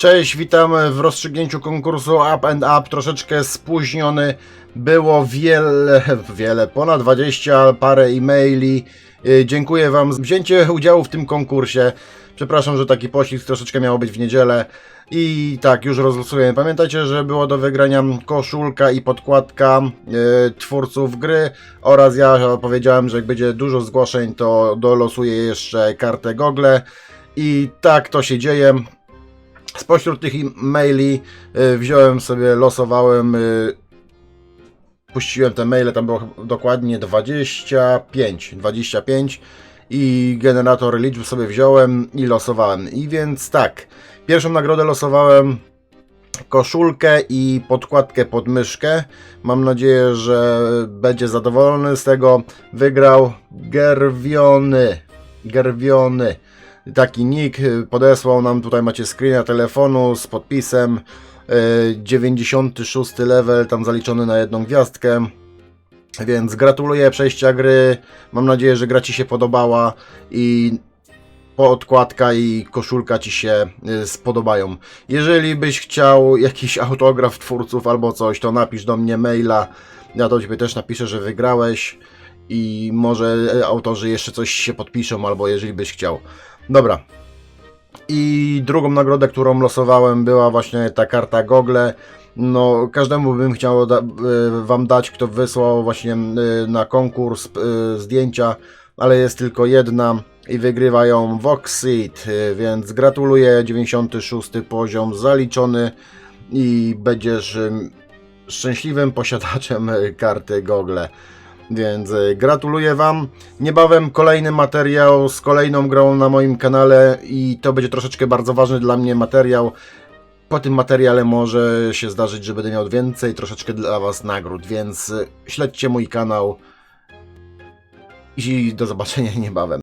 Cześć, witam w rozstrzygnięciu konkursu Up and Up. Troszeczkę spóźniony. Było wiele, wiele, ponad 20 parę e-maili. Yy, Dziękuję Wam za wzięcie udziału w tym konkursie. Przepraszam, że taki poślizg troszeczkę miało być w niedzielę. I tak, już rozlosujemy. Pamiętajcie, że było do wygrania koszulka i podkładka yy, twórców gry oraz ja powiedziałem, że jak będzie dużo zgłoszeń, to dolosuję jeszcze kartę Google. I tak to się dzieje. Spośród tych maili y, wziąłem sobie, losowałem, y, puściłem te maile, tam było dokładnie 25, 25 i generator liczb sobie wziąłem i losowałem. I więc tak, pierwszą nagrodę losowałem koszulkę i podkładkę pod myszkę. Mam nadzieję, że będzie zadowolony z tego. Wygrał Gerwiony. Gerwiony taki nick, y, podesłał nam, tutaj macie screena telefonu z podpisem, y, 96 level, tam zaliczony na jedną gwiazdkę, więc gratuluję przejścia gry, mam nadzieję, że gra Ci się podobała i podkładka i koszulka Ci się y, spodobają. Jeżeli byś chciał jakiś autograf twórców albo coś, to napisz do mnie maila, ja do Ciebie też napiszę, że wygrałeś i może e, autorzy jeszcze coś się podpiszą, albo jeżeli byś chciał. Dobra. I drugą nagrodę, którą losowałem, była właśnie ta karta Google. No, każdemu bym chciał da, y, Wam dać, kto wysłał właśnie y, na konkurs zdjęcia, ale jest tylko jedna i wygrywa ją Voxit, więc gratuluję, 96 poziom zaliczony i będziesz szczęśliwym posiadaczem karty Google. Więc y, gratuluję Wam. Niebawem kolejny materiał z kolejną grą na moim kanale i to będzie troszeczkę bardzo ważny dla mnie materiał. Po tym materiale może się zdarzyć, że będę miał więcej troszeczkę dla Was nagród, więc y, śledźcie mój kanał i do zobaczenia niebawem.